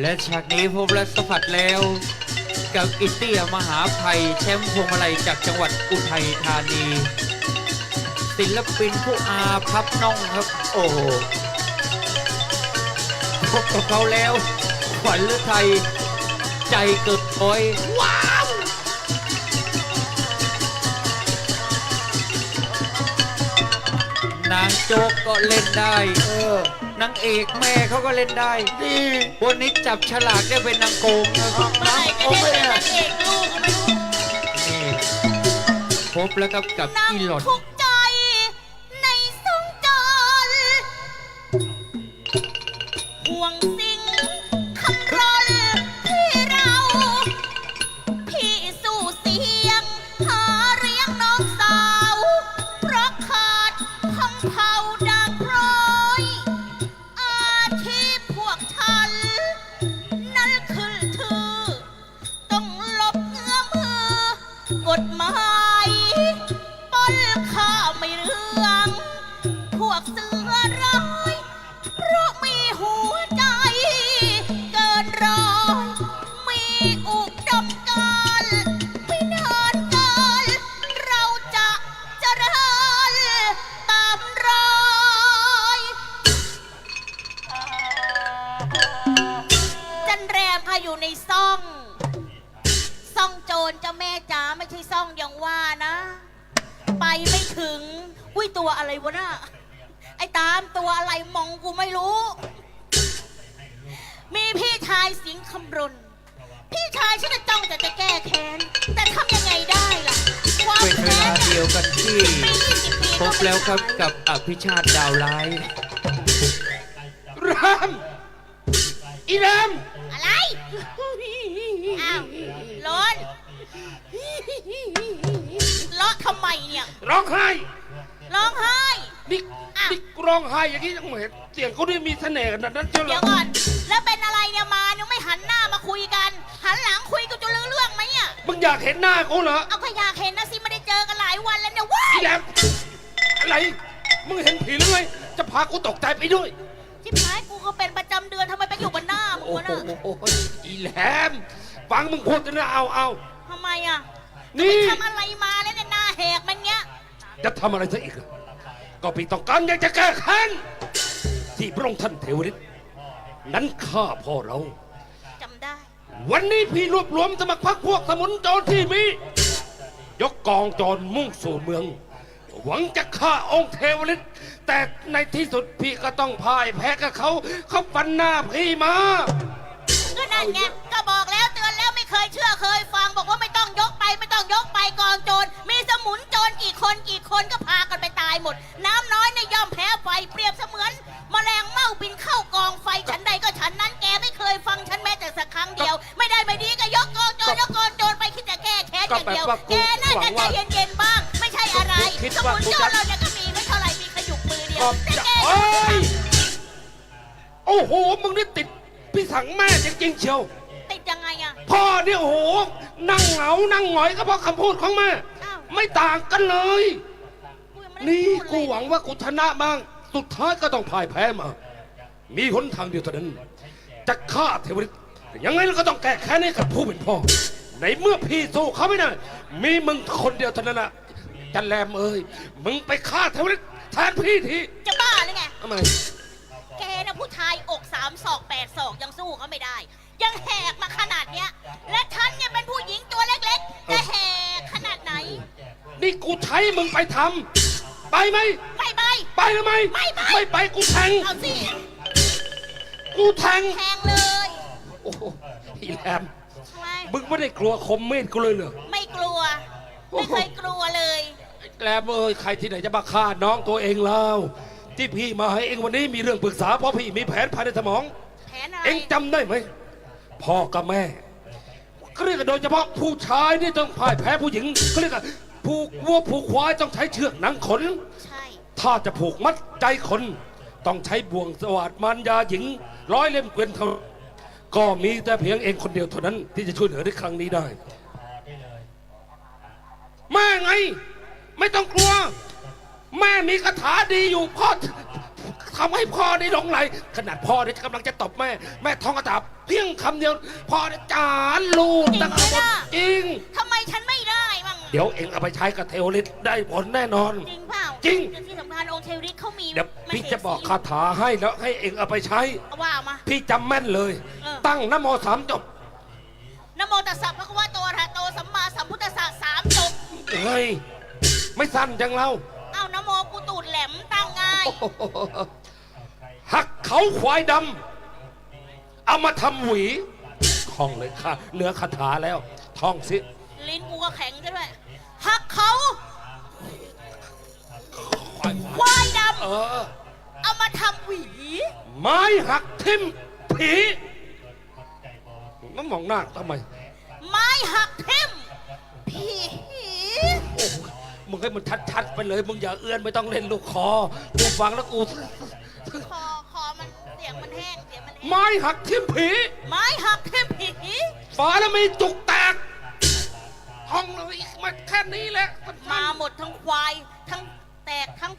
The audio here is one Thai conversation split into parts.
และฉากนี้พบและสัมผัสแล้ว กับอิตเตียมหาภัยแชมป์พวงมาลัยจากจังหวัดอุทัยธานี ศิลปินผู้อาพับน้องครับ โอ้โหพบกับเขาแล้วขวัญฤทัยใจเกิดร้อย ว้าวนางโจ๊กก็เล่นได้ เออ นางเอกแม่เขาก็เล่นได้ดีวันนี้จับฉลากได้เป็นนางโกงนะครับเมื่อไหร่จะได้เป็นนางเอกลูกก็ไม่รู้นี่พบแล้วครับกับนั่งอีหลอด ทุก ถึง อุ้ยตัวอะไรวะน่ะไอ้ตามตัวอะไรมองกูไม่รู้ มีพี่ชายสิงห์คำรณพี่ชายฉันจะจ้องแต่จะแก้แค้น แต่ทำยังไงได้ล่ะ ความเป็นเวแค้ลานเดียวกันที่ปี20ปีพก็บไม่แล้วครับกับอภิชาติดาวร้าย รามอีรามอะไร อ้าวร้อนเลาะ ทำไมเนี่ย ร้องไห้ ร้องไห้ นี่อะ นี่ร้องไห้อย่างนี้ต้องเห็นเสียงเขาด้วยมีเสน่ห์ขนาดนั้นเชียวเหรเดี๋ยอวก่อน แล้วเป็นอะไรเนี่ยมายังไม่หันหน้ามาคุยกัน หันหลังคุยกันจะรู้เรื่องไหมเนี่ยมึงอยากเห็นหน้ากูเหรอเอาก็อยากเห็นนะสิไม่ได้เจอกันหลายวันแล้วเนี่ยว้าอียแรมอะไร มึงเห็นผีหรือไงจะพากูตกใจไปด้วย ชิบหายกูก็เป็นประจำเดือนทำไมไปอยู่บนหน้ามึงโอ้วะโหน่ะอีแหลม ฟังมึงพูดนะเอาเอาทำไมอะนี่ ทำอะไรมาแล้วเนี่ จะทำอะไรซะอีกอะก็พี่ต้องการอยากจะแก้แค้นที่พระองค์ท่านเทวฤทธิ์นั้นฆ่าพ่อเรา จำได้ วันนี้พี่รวบรวมสมัครพรรคพวกสมุนโจรที่มี ยกกองโจรมุ่งสู่เมือง หวังจะฆ่าองค์เทวฤทธิ์แต่ในที่สุดพี่ก็ต้องพ่ายแพ้กับเขา เขาฟันหน้าพี่มา ก็นั่นไง ก็บอกแล้วเตือนแล้วไม่เคยเชื่อเคย อย่างเดียวก็แบบว่ากูแกน่าหวัจะงใจว่าเย็นๆบ้าง ไม่ใช่อะไร สมุนโจรเราเนี่ยก็มีไม่เท่าไหร่ มีขยุกมือเดียวแต่จะแกเอ้ยโอ้โห มึงนี่ติดพี่สังแม่จริงๆเชียว ติดยังไงอะ พ่อเนี่ยโอ้โห นั่งเหงา นั่งหงอยก็เพราะคำพูดของแม่ อ้าว ไม่ต่างกันเลย กูยังไม่ได้นี่พูดเลยกูหวังว่ากูชนะบ้าง สุดท้ายก็ต้องพ่ายแพ้มา มีหนทางเดียวเท่านั้น จะฆ่าเทวฤทธิ์ยังไงเราก็ต้องแก้แค้นให้กับผู้เป็นพ่อ ในเมื่อพี่สู้เขาไม่ได้ มีมึงคนเดียวเท่านั้นนะจันแรมเอ้ย มึงไปฆ่าเทวฤทธิ์แทนพี่ทีจะบ้าหรือไง ทำไม แกนะผู้ชายอกสามศอกแปดศอกยังสู้เขาไม่ได้ ยังแหกมาขนาดเนี้ย และฉันเนี่ยเป็นผู้หญิงตัวเล็กๆ จะแหกขนาดไหน นี่กูใช้มึงไปทำไปไหม ไม่ไป ไปหรือไม่ ไม่ไป ไม่ไปกูแทง เอาสิ กูแทง แทงเลย โอ้โหอีแรม ทำไมมึงไม่ได้กลัวคมมีดกูเลยเหรอ ไม่กลัวโอ้ไม่โหเคยกลัวเลยแรมเอ้ยใครที่ไหนจะมาฆ่าน้องตัวเองแล้ว ที่พี่มาให้เองวันนี้มีเรื่องปรึกษาเพราะพี่มีแผนภายในสมอง แผนอะไรเองจำได้ไหมพ่อกับแม่ก็เรียกกันโดยเฉพาะผู้ชายนี่ต้องพ่ายแพ้ผู้หญิงก็เรียกกันผูกวัวผูกควายต้องใช้เชือกหนังขน ใช่ ถ้าจะผูกมัดใจคน ต้องใช้บ่วงสวัสดมารยาหญิง ร้อยเล่มเกวียนเท่า ก็มีแต่เพียงเองคนเดียวเท่านั้นที่จะช่วยเหลือในครั้งนี้ได้ แม่ไง ไม่ต้องกลัว แม่มีคาถาดีอยู่พ่อทำให้พ่อได้หลงไหล ขนาดพ่อเนี่ยกำลังจะตบแม่ แม่ท้องกระตับเพียงคำเดียวพ่อเนี่ยจานลูดตั้งหมดจริง ทำไมฉันไม่ได้บ้างเดี๋ยวเองเอาไปใช้กับเทวฤทธิ์ได้ผลแน่นอน จริงเปล่า จริงแต่ที่สำคัญองค์เทวฤทธิ์เขามีเดี๋ยวมพี่เหสีจะบอกคาถาให้แล้วให้เองเอาไปใช้ เอาว่ามา พี่จำแม่นเลย เออ ตั้งนะโมสามจบนะโมตัสสะพระคะวะโตอะระหะโตสัมมาสัมพุทธัสสะสามจบเฮ้ยไม่สั้นจังเราเอานะโมกูตูดแหลมตั้งง่ายหักเขาควายดำเอามาทำหวีท่องเลยค่ะเนื้อคาถาแล้วท่องสิ ลิ้นกูก็แข็งซะด้วยหักเขา เออำเอามาทำหวี ไม้หักทิ่มผีมันมองหน้าทำไม ไม้หักทิ่มผีโอ้มึงให้มันชัดๆไปเลย มึงอย่าเอื้อนไม่ต้องเล่นลูกคอกูฟังแล้วกู คอคอมันเสียงมันแห้งเสียงมันแห้งไม้หักทิ่มผี ไม้หักทิ่มผีฝาแล้วมีจุกแตกห้องเลยมันแค่นี้แหละ มาหมดทั้งควายทั้งแตกทั้ง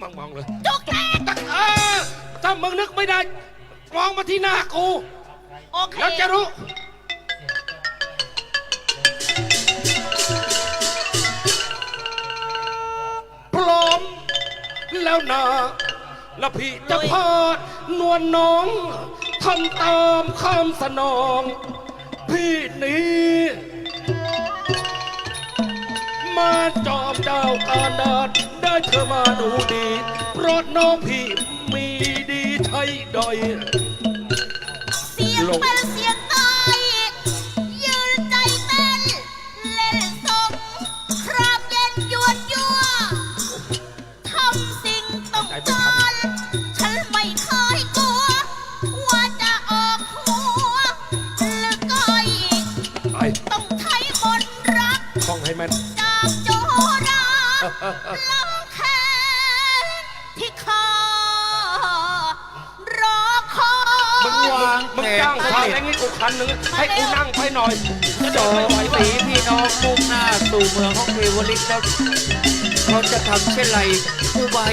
มองมองนี่มองมองเลยจุกแตกเออถ้ามึงนึกไม่ได้ มองมาที่หน้ากู โอเคแล้วจะรู้พร้อมแล้วนะแล้วพี่จะพาดนวลน้องทำตามคำสนอง พี่นี้ มาจอมดาวการดาดได้เธอมาดูดี เพราะน้องพี่มีดีใช่ดอย เสียงเป็นเสียงตายยืนใจเต้นเล่นสงครามเย็นยวนยัวทำสิ่งต้องการฉันไม่เคย ลำแขนที่คอรอคอย มึงวางมึงจ้างพาแรงให้กูคันนึงให้กูนั่งไปหน่อยจอไว้สีพี่น้องมุ่งหน้าสู่เมืองของเทวฤทธิ์แล้วเขาจะทำเช่นไรผู้บาย